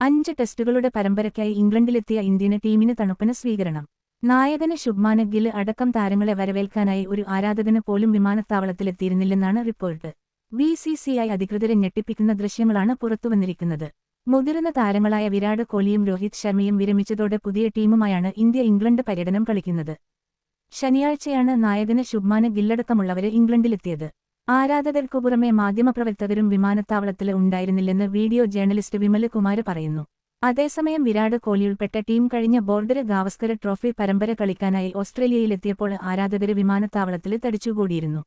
അഞ്ച് ടെസ്റ്റുകളുടെ പരമ്പരയ്ക്കായി ഇംഗ്ലണ്ടിലെത്തിയ ഇന്ത്യന് ടീമിന് തണുപ്പന് സ്വീകരണം. നായകന് ശുഭ്മാന ഗിൽ അടക്കം താരങ്ങളെ വരവേൽക്കാനായി ഒരു ആരാധകന് പോലും വിമാനത്താവളത്തിലെത്തിയിരുന്നില്ലെന്നാണ് report. B C C I അധികൃതരെ ഞെട്ടിപ്പിക്കുന്ന ദൃശ്യങ്ങളാണ് പുറത്തുവന്നിരിക്കുന്നത്. മുതിർന്ന താരങ്ങളായ വിരാട് കോഹ്ലിയും രോഹിത് ശർമ്മയും വിരമിച്ചതോടെ പുതിയ ടീമുമായാണ് ഇന്ത്യ ഇംഗ്ലണ്ട് പര്യടനം കളിക്കുന്നത്. ശനിയാഴ്ചയാണ് നായകന് ശുഭ്മാന് ഗില്ലടക്കമുള്ളവരെ ഇംഗ്ലണ്ടിലെത്തിയത്. ആരാധകർക്കു പുറമെ മാധ്യമപ്രവർത്തകരും വിമാനത്താവളത്തിൽ ഉണ്ടായിരുന്നില്ലെന്ന് വീഡിയോ ജേർണലിസ്റ്റ് വിമൽ കുമാര് പറയുന്നു. അതേസമയം വിരാട് കോഹ്ലിയുൾപ്പെട്ട ടീം കഴിഞ്ഞ ബോർഡർ ഗാവസ്കർ ട്രോഫി പരമ്പര കളിക്കാനായി ഓസ്ട്രേലിയയിലെത്തിയപ്പോൾ ആരാധകര് വിമാനത്താവളത്തിൽ തടിച്ചുകൂടിയിരുന്നു.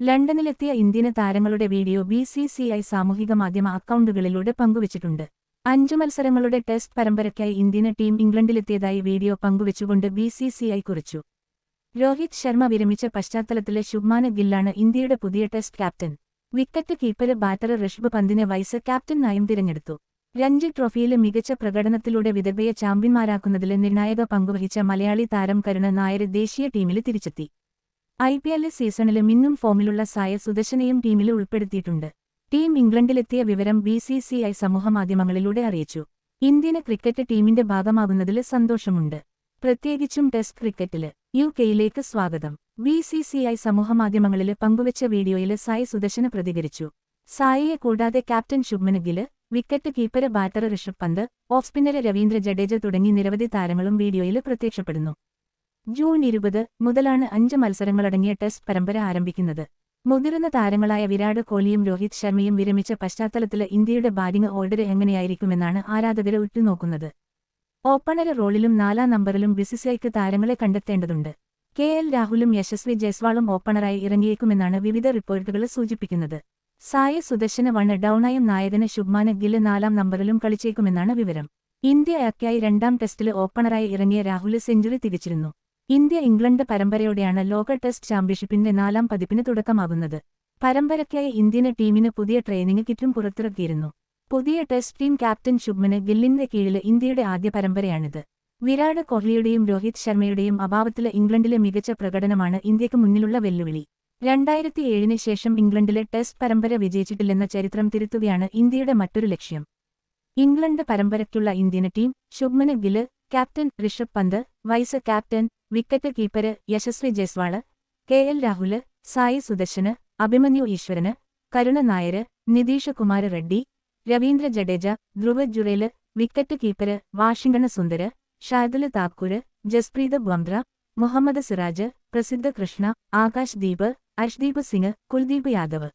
ലണ്ടനിലെത്തിയ ഇന്ത്യൻ താരങ്ങളുടെ video B C C I സാമൂഹിക മാധ്യമ അക്കൗണ്ടുകളിലൂടെ പങ്കുവച്ചിട്ടുണ്ട്. അഞ്ചു മത്സരങ്ങളുടെ ടെസ്റ്റ് പരമ്പരയ്ക്കായി ഇന്ത്യൻ ടീം ഇംഗ്ലണ്ടിലെത്തിയതായി വീഡിയോ പങ്കുവച്ചുകൊണ്ട് ബി സി സി ഐ കുറിച്ചു. രോഹിത് ശർമ്മ വിരമിച്ച പശ്ചാത്തലത്തിലെ ശുഭ്മാന ഗില്ലാണ് ഇന്ത്യയുടെ പുതിയ test captain. Wicket keeper batter Rishabh പന്തിനെ വൈസ് ക്യാപ്റ്റനായും തിരഞ്ഞെടുത്തു. രഞ്ജി ട്രോഫിയിലെ മികച്ച പ്രകടനത്തിലൂടെ വിദർഭയെ ചാമ്പ്യന്മാരാക്കുന്നതിൽ നിർണായക പങ്കുവഹിച്ച മലയാളി താരം കരുണ നായർ ദേശീയ ടീമിൽ തിരിച്ചെത്തി. ഐ പി എൽ സീസണിലെ മിന്നും ഫോമിലുള്ള സായ സുദർശനെയും ടീമിൽ ഉൾപ്പെടുത്തിയിട്ടുണ്ട്. ടീം ഇംഗ്ലണ്ടിലെത്തിയ വിവരം ബി സി സി ഐ സമൂഹമാധ്യമങ്ങളിലൂടെ അറിയിച്ചു. ഇന്ത്യൻ ക്രിക്കറ്റ് ടീമിന്റെ ഭാഗമാകുന്നതിൽ സന്തോഷമുണ്ട്. പ്രത്യേകിച്ചും ടെസ്റ്റ് ക്രിക്കറ്റിൽ. യു കെയിലേക്ക് സ്വാഗതം. ബി സി സി ഐ സമൂഹമാധ്യമങ്ങളിൽ പങ്കുവച്ച വീഡിയോയിൽ സായി സുദർശന് പ്രതികരിച്ചു. സായിയെ കൂടാതെ captain Shubman Gill wicket keeper batter Rishabh Pant off spinner Ravindra Jadeja തുടങ്ങി നിരവധി താരങ്ങളും വീഡിയോയിൽ പ്രത്യക്ഷപ്പെടുന്നു. ജൂൺ ഇരുപത് മുതലാണ് അഞ്ച് മത്സരങ്ങളടങ്ങിയ ടെസ്റ്റ് പരമ്പര ആരംഭിക്കുന്നത്. മുതിർന്ന താരങ്ങളായ വിരാട് കോഹ്ലിയും രോഹിത് ശർമ്മയും വിരമിച്ച പശ്ചാത്തലത്തിൽ ഇന്ത്യയുടെ ബാറ്റിംഗ് ഓർഡർ എങ്ങനെയായിരിക്കുമെന്നാണ് ആരാധകരെ ഉറ്റുനോക്കുന്നത്. ഓപ്പണർ റോളിലും നാലാം നമ്പറിലും ബിസിസിഐക്ക് താരങ്ങളെ കണ്ടെത്തേണ്ടതുണ്ട്. കെ എൽ രാഹുലും യശസ്വി ജയ്സ്വാളും ഓപ്പണറായി ഇറങ്ങിയേക്കുമെന്നാണ് വിവിധ റിപ്പോർട്ടുകൾ സൂചിപ്പിക്കുന്നത്. സായ സുദർശന വണ് ഡൌണായും നായകന് ശുഭ്മാന് ഗിൽ നാലാം നമ്പറിലും കളിച്ചേക്കുമെന്നാണ് വിവരം. ഇന്ത്യ അക്കായി രണ്ടാം ടെസ്റ്റിൽ ഓപ്പണറായി ഇറങ്ങിയ രാഹുൽ സെഞ്ചുറി തിരിച്ചിരുന്നു. ഇന്ത്യ ഇംഗ്ലണ്ട് പരമ്പരയോടെയാണ് ലോക ടെസ്റ്റ് ചാമ്പ്യൻഷിപ്പിന്റെ നാലാം പതിപ്പിന് തുടക്കമാകുന്നത്. പരമ്പരയ്ക്കായി ഇന്ത്യൻ ടീമിന് പുതിയ ട്രെയിനിങ് കിറ്റും പുറത്തിറക്കിയിരുന്നു. പുതിയ ടെസ്റ്റ് ടീം ക്യാപ്റ്റൻ ശുഭ്മന് ഗില്ലിന്റെ കീഴിൽ ഇന്ത്യയുടെ ആദ്യ പരമ്പരയാണിത്. വിരാട് കോഹ്ലിയുടെയും രോഹിത് ശർമ്മയുടെയും അഭാവത്തിലെ ഇംഗ്ലണ്ടിലെ മികച്ച പ്രകടനമാണ് ഇന്ത്യയ്ക്ക് മുന്നിലുള്ള വെല്ലുവിളി. രണ്ടായിരത്തി ഏഴിന് ശേഷം ഇംഗ്ലണ്ടിലെ ടെസ്റ്റ് പരമ്പര വിജയിച്ചിട്ടില്ലെന്ന ചരിത്രം തിരുത്തുകയാണ് ഇന്ത്യയുടെ മറ്റൊരു ലക്ഷ്യം. England പരമ്പരയ്ക്കുള്ള Indian team Shubman Gill captain Rishabh Pant vice captain wicket keeper Yashasvi Jaiswal K L Rahul Sai Sudharsan Abhimanyu Easwaran Karun Nair Nitish Kumar Reddy Ravindra Jadeja Dhruv Jurel wicket keeper Washington Sundar Shardul Thakur Jasprit Bumrah Mohammed Siraj Prasidh Krishna Akash Deep Arshdeep Singh Kuldeep Yadav.